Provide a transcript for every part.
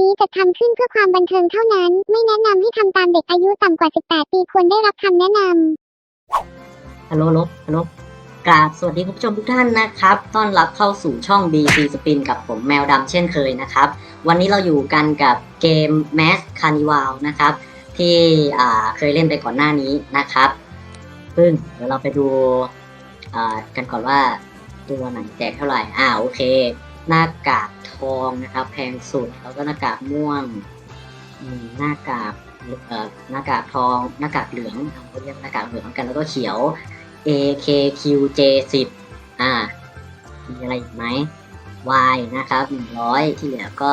นี้จะทำขึ้นเพื่อความบันเทิงเท่านั้น ไม่แนะนำให้ทำตามเด็กอายุต่ำกว่า 18 ปีควรได้รับคำแนะนำฮัลโหลฮัลโหลฮัลโหลกราบสวัสดีคุณผู้ชมทุกท่านนะครับ ต้อนรับเข้าสู่ช่อง BC Spin กับผมแมวดำเช่นเคยนะครับ วันนี้เราอยู่กันกับเกม Mass Carnival นะครับ ที่เคยเล่นไปก่อนหน้านี้นะครับซึ่งเดี๋ยวเราไปดูกันก่อนว่าตัวไหนแจกเท่าไหร่ อ่าโอเค หน้ากากทองนะครับ แพงสุดแล้วก็หน้ากากม่วงหน้ากากเอ่อหน้ากากทองหน้ากากเหลืองเขาเรียกหน้ากากเหลืองกันแล้วก็เขียว AKQJ10 อ่ามีอะไรอีกไหม Y นะครับ100 ที่เหลือก็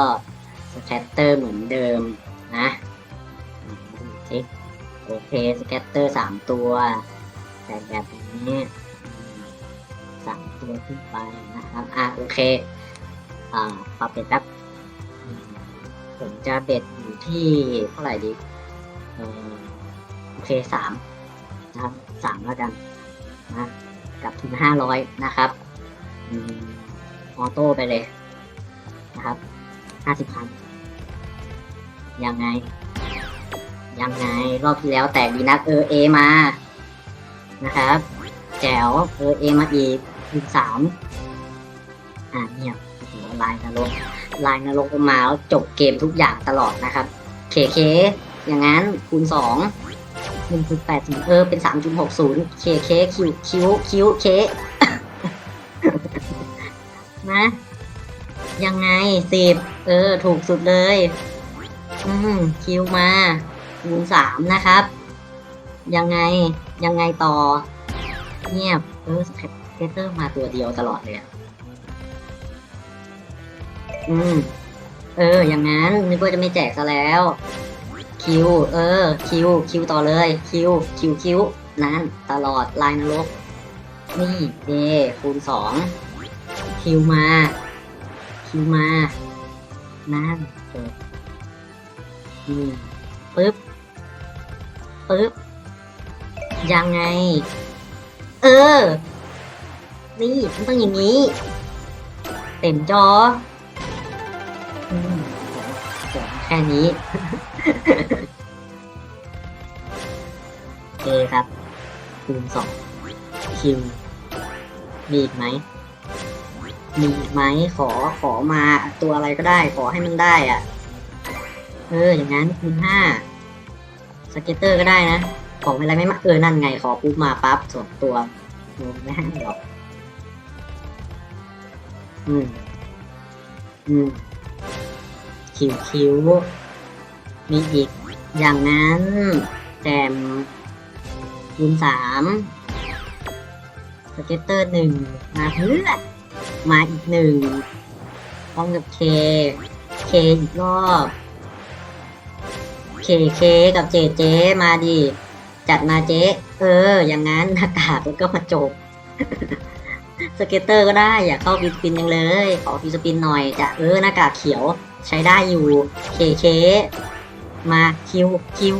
สแคตเตอร์เหมือนเดิมนะอ่าดูสิโอเคสแคตเตอร์ 3 ตัวแต่แบบนี้สามตัวขึ้นไปนะครับ อะโอเค อ่าปรับเบ็ดแป๊บผมจะเบ็ดอยู่ที่เท่าไหร่ดีเออโอเคสามนะครับสามแล้วกันนะกับทุนห้าร้อยนะครับออโต้ไปเลยนะครับห้าสิบพันยังไง ยังไงรอบที่แล้วแตกดีนักเออเอมานะครับแจ๋วเออเอมาอีกคูณสามอ่าเงีย ลายนรกลายนรกมาแล้วจบเกมทุกอย่างตลอดนะครับเคเคอย่างนั้นคูณสองหนึ่งจุดแปดเออเป็นสามจุดหกศูนย์เคเคคิวคิวคิวเคนะยังไงสิบเออ ถูกสุดเลย อืมคิวมาคูณสามนะครับ ยังไงยังไงต่อ เงียบเออสเตเตอร์มาตัวเดียวตลอดเลยอะ อืม เออ อย่างนั้นนึกว่าจะไม่แจกซะแล้ว คิว เออ คิว คิวต่อเลย คิว คิว คิว นั่น ตลอด ลายนรก นี่เดคูณสอง คิวมา คิวมา นั่นเออปึ๊บ ปึ๊บ ยังไง เออ นี่มันต้องอย่างนี้ เต็มจอ ค่นี้โอเคครับคูณสองคิว มีอีกไหม มีอีกไหมขอขอมาตัวอะไรก็ได้ ขอให้มันได้อะ เออ อย่างนั้นคูณห้าสเก็ตเตอร์ก็ได้นะ ขออะไรไม่มา เออ นั่นไง ขอปุ๊บมาปั๊บส่วนตัวโน้ไม่ให้หรอกอืม อืม คิวคิวมีอีกอย่างนั้นแจมคูณสามสเก็ตเตอร์หนึ่งมาเพื่อมาอีกหนึ่งพร้อมกับเคเคอีกรอบเคเคกับเจเจมาดิจัดมาเจเออ อย่างนั้นหน้ากากแล้วก็มาจบสเก็ตเตอร์ก็ได้ อยากเข้าฟิสปินยังเลย ขอฟิสปินหน่อยจะเออหน้ากากเขียว ใช้ได้อยู่เคเคมาคิวคิว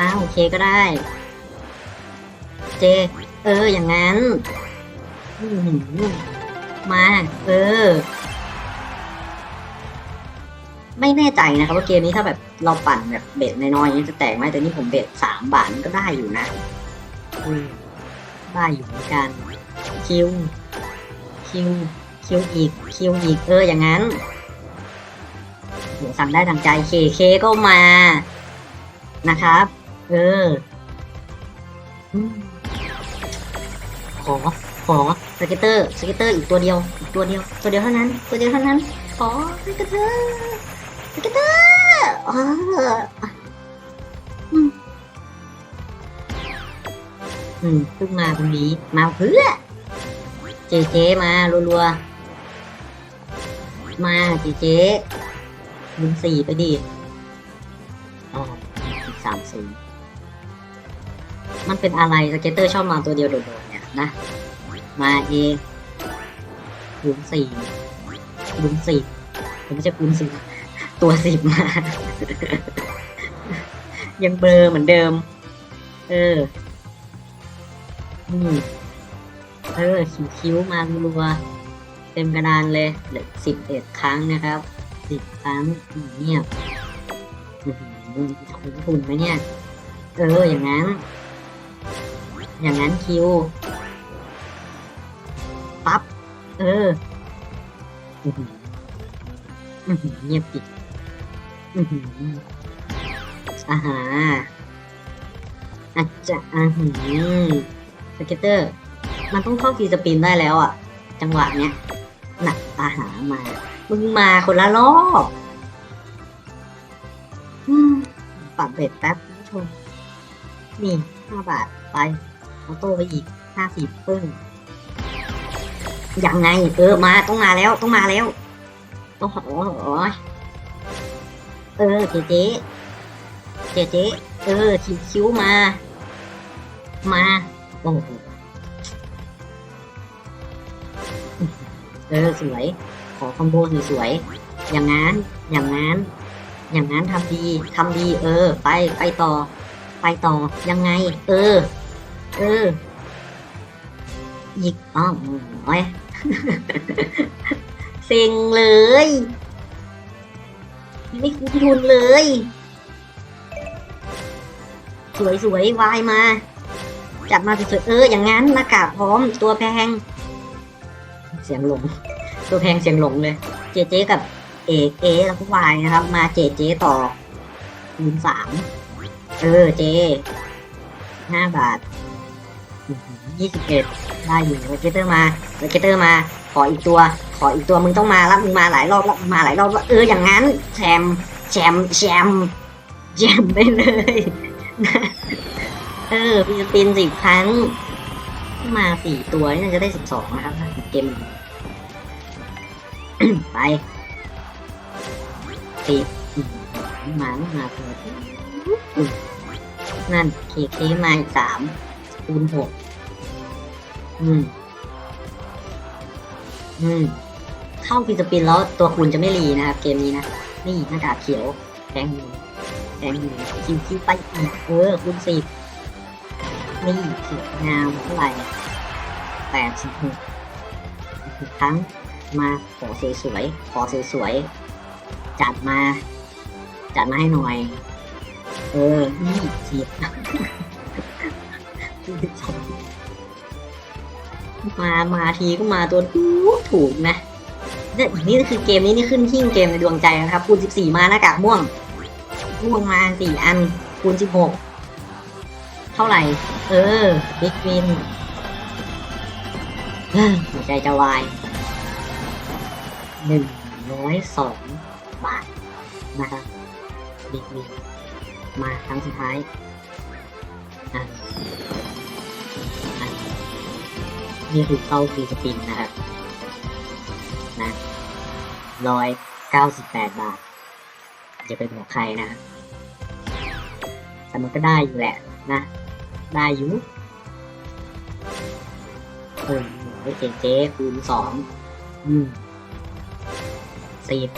อ้าวเคก็ได้ เจ เอออย่างนั้นมา เออ ไม่แน่ใจนะครับว่าเกมนี้ถ้าแบบเราปั่นแบบเบ็ดน้อยๆอย่างนี้จะแตกไหมแต่นี่ผมเบ็ดสามบาทก็ได้อยู่นะได้อยู่เหมือนกันคิวคิวคิวอีกคิวอีกเอออย่างนั้น สั่งได้ดังใจเคเคก็มานะครับ เออขอขอสเก็ตเตอร์สเก็ตเตอร์อีกตัวเดียวอีกตัวเดียว ตัวเดียวเท่านั้น ตัวเดียวเท่านั้นขอสเก็ตเตอร์สเก็ตเตอร์เอออืมอืมเพิ่งมาตรงนี้มาเพื่อเจเจมารัวๆมาเจเจ ลุงสี่ไปดิอ๋อสามศูนย์มันเป็นอะไรสเก็ตเตอร์ชอบมาตัวเดียวโดดๆเนี่ยนะ มาเองลุงสี่ลุงสี่ผมไม่ใช่ลุงสี่ตัวสิบมา ยังเบลอเหมือนเดิม เออ อืมเออคิ้วมารัวเต็มกระดานเลยเหลือสิบเอ็ดครั้งนะครับ สิบครั้งเงียบคุ้นคุ้นไหมเนี่ย เออ อย่างนั้น อย่างนั้นคิว ปั๊บ เออเงียบจิตอือหืออ่าอาจจะอ่าหือสเก็ตเตอร์ มันต้องเข้าฟรีสปินได้แล้วอะ จังหวะเนี้ย หนักอาหามา มึงมาคนละรอบอืมปรับเบ็ดแป๊บคุณผู้ชม นี่ห้าบาทไปออโต้ไปอีกห้าสิบปึ้งยังไง เออมาต้องมาแล้วต้องมาแล้วต้องโอ้โหเออเจ๊เจ๊เจ๊เจ๊เออคิวคิ้วมา มาโอ้โหเออสวย ขอคอมโบสวยๆอย่างงั้น อย่างงั้น อย่างงั้นทำดีทำดี เออ ไปไปต่อ ไปต่อยังไง เออ เอออีกอ๋อโอ้ยเซ็งเลยไม่คุ้มทุนเลย สวยสวยๆวายมา จัดมาสวยๆเออ อย่างงั้นหน้ากากพร้อมตัวแพง เสียงหลง ตัวแพงเสียงหลงเลย เจเจกับเอกเอแล้วก็วายนะครับ มาเจเจต่อคูณสามเออเจห้าบาทยี่สิบเอ็ดได้อยู่เกเตอร์มาเกเตอร์มา ขออีกตัว ขออีกตัวมึงต้องมาแล้วมึงมาหลายรอบแล้วมาหลายรอบแล้วเอออย่างนั้นแชมแชมแชมแชมไปเลยเออพี่สปินสิบครั้ง มาสี่ตัวนี่จะได้สิบสองนะครับเกม ไปสิบอืมาไม่มาเถอะอืมนั่นเคเคมาอีกสามคูณหกอืม อืม เข้าฟิสปินแล้วตัวคูณจะไม่รีนะครับ เกมนี้นะ นี่หน้ากากเขียวแดงอยู่แดงอยู่คิวคิวไปอีกเออคูณสิบนี่สวยงามเท่าไหร่แปดสิบหกอีกครั้ง มาขอสวยๆขอสวยๆจัดมา จัดมาให้หน่อย เออนี่สิบมามาทีก็มาตัวถูกถูกนะเนี่ยนี่คือเกมนี้นี่ขึ้นหิ้งเกมในดวงใจนะครับคูณสิบสี่มาหน้ากากม่วงม่วงมาสี่อันคูณสิบหกเท่าไหร่ เออบิ๊กวินหัวใจจะวาย หนึ่งร้อยสองบาทนะครับบิ๊กวินมาครั้งสุดท้ายอะอะนี่คือเข้าฟรีสปินนะครับนะร้อยเก้าสิบแปดบาทจะไปบอกใครนะแต่มันก็ได้อยู่แหละนะ ได้อยู่เออไอเจเจคูณสองอืม สิบ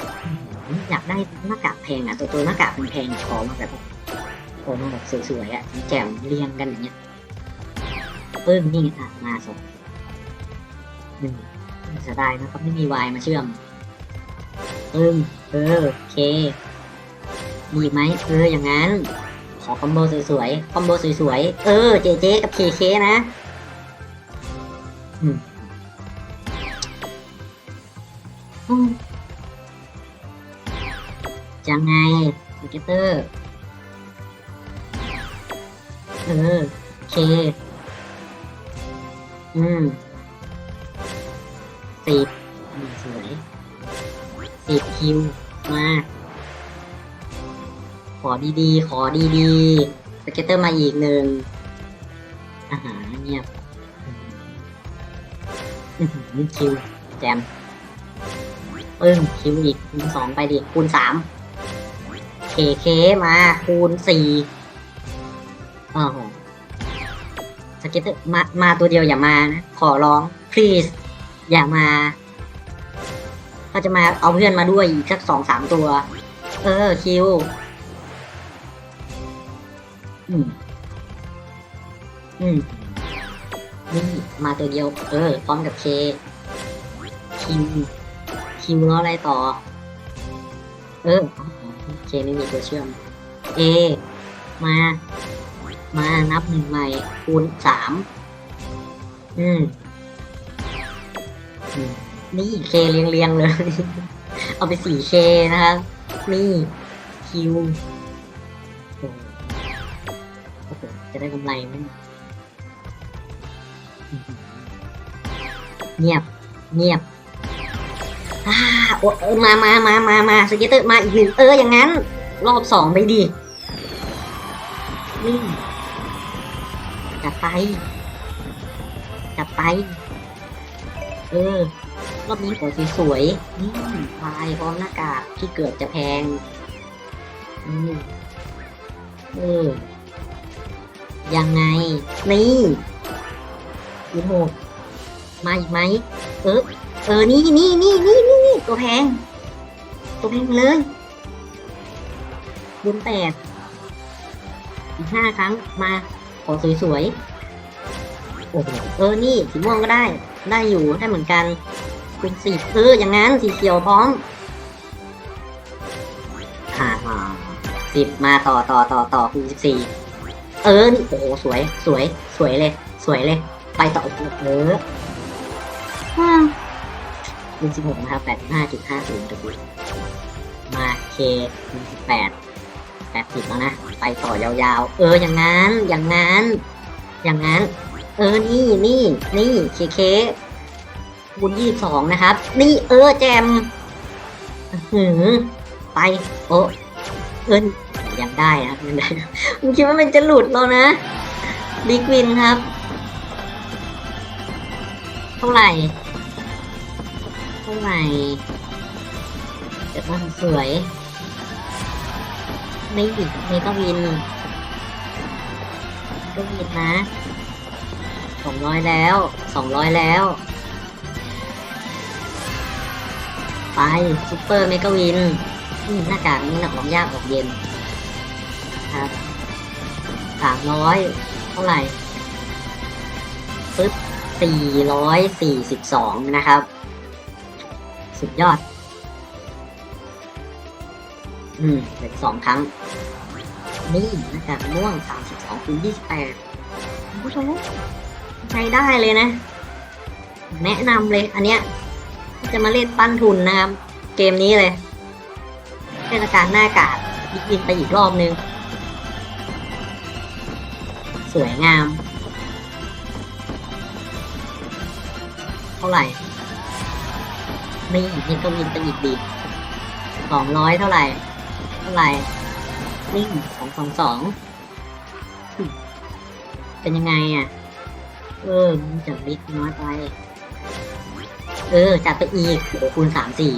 อยากได้หน้ากากแพงอะ ตัวตัวหน้ากากมันแพงขอมาแบบขอมาแบบสวยๆอะแจ่มเรียงกันอย่างเงี้ยปึ้งนี่อะมาสองหนึ่งเสียดายนะครับไม่มีวายมาเชื่อมปึ้งเออโอเคมีไหมเอออย่างนั้น ขอคอมโบสวยๆคอมโบสวยๆเออเจเจกับเคเคนะอืมอืม ยังไงสเกตเตอร์เออเค อืมสิบสวยสิบคิว มา ขอดีๆ ขอดีๆสเก็ตเตอร์มาอีกหนึ่งอาหารเงียบคิว แจมปึ้งคิวอีกคูณสองไปดิ คูณสาม เคมาคูณสี่อ๋อสเก็ตเตอร์มา มาตัวเดียวอย่ามานะ ขอร้อง please อย่ามาถ้าจะมาเอาเพื่อนมาด้วยอีกสักสองสามตัว เออ คิวอืม อืม นี่ มาตัวเดียว เออ พร้อมกับเค คิว คิวแล้วอะไรต่อ เอออ๋อโอ เคไม่มีตัวเชื่อม A มา มานับหนึ่งใหม่คูณสามอืมนี่เคเรียงเรียงๆเลย เอาไปสี่เคนะครับ นี่คิวโอ้โหจะได้กำไรไหมเงียบ เงียบ อ่าโอ้เออมามามามามาสเก็ตเตอร์มาอีกหนึ่งเอออย่างนั้น รอบสองไปดินี่จัดไปจัดไป เออ รอบนี้ขอสวยๆนี่ลายพร้อมหน้ากากที่เกิดจะแพงอืมเออ ยังไง นี่ยี่หกมาอีกไหมเออ เออ นี่นี่นี่นี่นี่นี่ตัวแพง ตัวแพงเลยบุญแปดอีกห้าครั้งมา ขอสวยๆโอ้โหเออ นี่ สีม่วงก็ได้ ได้อยู่ ได้เหมือนกัน เป็นสีเออ อย่างนั้น สีเขียวพร้อมฮ่าฮ่าสิบมาต่อต่อต่อต่อคูณสิบสี่เออ นี่ โอ้โห สวย สวย สวยเลย สวยเลย ไปต่อเออ 1.16 นะครับ 85.50 W มาเค1.8 80 แล้วนะ ไปต่อยาวๆ เออ อย่างนั้น อย่างนั้น อย่างนั้น เออ นี่ นี่ นี่เคเคบุญยี่สองนะครับ นี่ เออ แจมหือไป โอ้เอินยังได้ครับยังได้ผมคิดว่ามันจะหลุดแล้วนะบิ๊กวินครับ เท่าไหร่ ท่าไหร่เดี๋ยวมันสวย ไม่บิดไม่ต้องวิน ก็วินนะสองร้อยแล้วสองร้อยแล้ว ไปซุปเปอร์เมกะวินหน้ากากนี้หนักออกยากออกเย็นครับสามร้อยเท่าไหร่ปึ๊บสี่ร้อยสี่สิบสองนะครับ สุดยอด อืมเหลือสองครั้ง นี่หน้ากากม่วงสามสิบสองคูณยี่สิบแปดผู้ชมใช้ได้เลยนะ แนะนำเลย อันเนี้ย จะมาเล่นปั้นทุนนะครับ เกมนี้เลยเทศกาลหน้ากากยิกยินไปอีกรอบนึง สวยงาม เท่าไหร่ นี่นี่ก็วินไปอีกดีสองร้อยเท่าไหร่ เท่าไหร่นิ่งสองสองสองเป็นยังไงอะ เออมันจะลิกน้อยไป เออ จัดไปอีกโอ้คูณสามสี่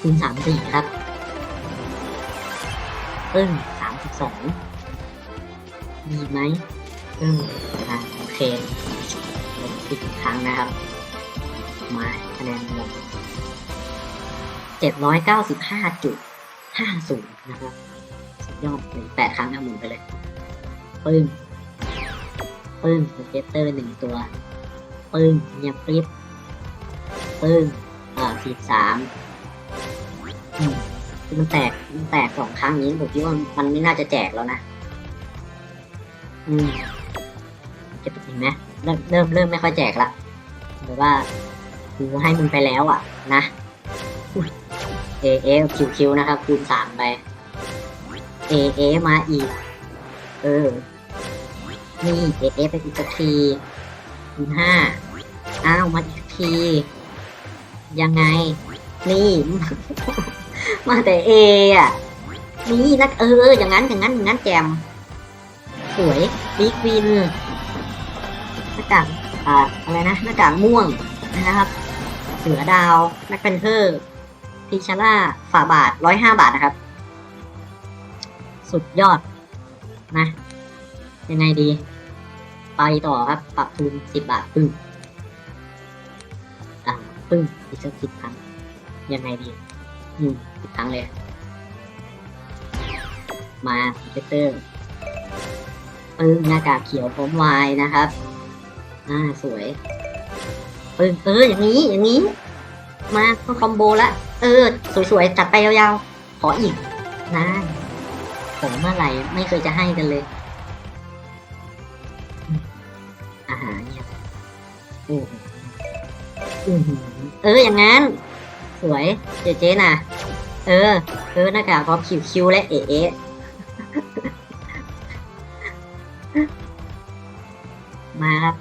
คูณสามสี่ครับเอิ้งสามสิบสองมีไหมเอออะโอเคลงอีกครั้งนะครับ มาคะแนนรวมด ร้อยเก้าสิบห้าจุดห้าศูนย์นะครับสุดยอดเลยแปดครั้งนะหมุนไปเลยปึ้งปึ้งโปเกเตอร์หนึ่งตัว ปึ้งเงียบกริบปึ้งอ่าสิบสามมันแตกมันแตกสองครั้งนี้ผมคิดว่ามันไม่น่าจะแจกแล้วนะ อืมจะเป็นยังไงเริ่มเริ่มเริ่มไม่ค่อยแจกละหรือว่ากูให้มึงไปแล้วอะ นะ เอเอคิวคิวนะครับ คูณสามไปเอเอมาอีก เออ นี่เอเอไปอีกสักทีคูณห้าอ้าวมาอีกที ยังไง นี่ มาแต่เออะ นี่นักเออ อย่างนั้น อย่างนั้น อย่างนั้นแจม สวยบิ๊กวินหน้ากากอ่าอะไรนะหน้ากากม่วงนะครับ เสือดาวแม็กเพนเทอร์ พีชาร่าฝาบาทร้อยห้าบาทนะครับ สุดยอดนะยังไงดี ไปต่อครับ ปรับทุนสิบบาทปึ้งอ่าปึ้งอีกสักสิบครั้ง ยังไงดีอืมสิบครั้งเลย มาเจเตอร์ปึ้งหน้ากากเขียวพร้อมวายนะครับ อ่าสวยปึ้งเอออย่างนี้อย่างนี้ มาเข้าคอมโบละ เออ สวยๆจัดไปยาวๆ ขออีกนะผมเมื่อไหร่ไม่เคยจะให้กันเลย อาหารเนี่ยโอ้โหเอออย่างงั้น สวย เจ๊เจ๊น่ะ เออ เออหน้ากากพร้อมคิวคิวและเอะเอะมาครับ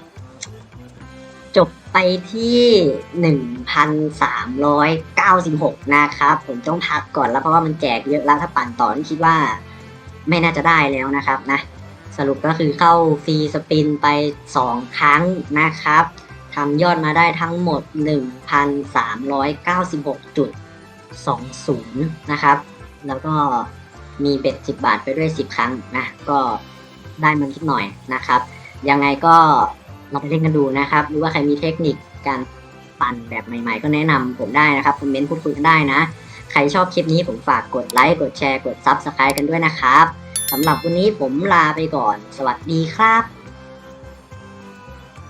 จบไปที่หนึ่ง พันสามร้อยเก้าสิบหกนะครับ ผมต้องพักก่อนแล้วเพราะว่ามันแจกเยอะแล้วถ้าปั่นต่อนี่คิดว่าไม่น่าจะได้แล้วนะครับนะ สรุปก็คือเข้าฟรีสปินไปสองครั้งนะครับทำยอดมาได้ทั้งหมด 1,396.20 นะครับ แล้วก็มีเบ็ด 10 บาทไปด้วย 10 ครั้งนะ ก็ได้มันนิดหน่อยนะครับ ยังไงก็ลองไปเล่นกันดูนะครับ หรือว่าใครมีเทคนิคการ ปั่นแบบใหม่ๆ ก็แนะนำผมได้นะครับคอมเมนต์พูดคุยกันได้นะ ใครชอบคลิปนี้ผมฝากกดไลค์กดแชร์กดซับสไครต์กันด้วยนะครับสำหรับวันนี้ผมลาไปก่อน สวัสดีครับ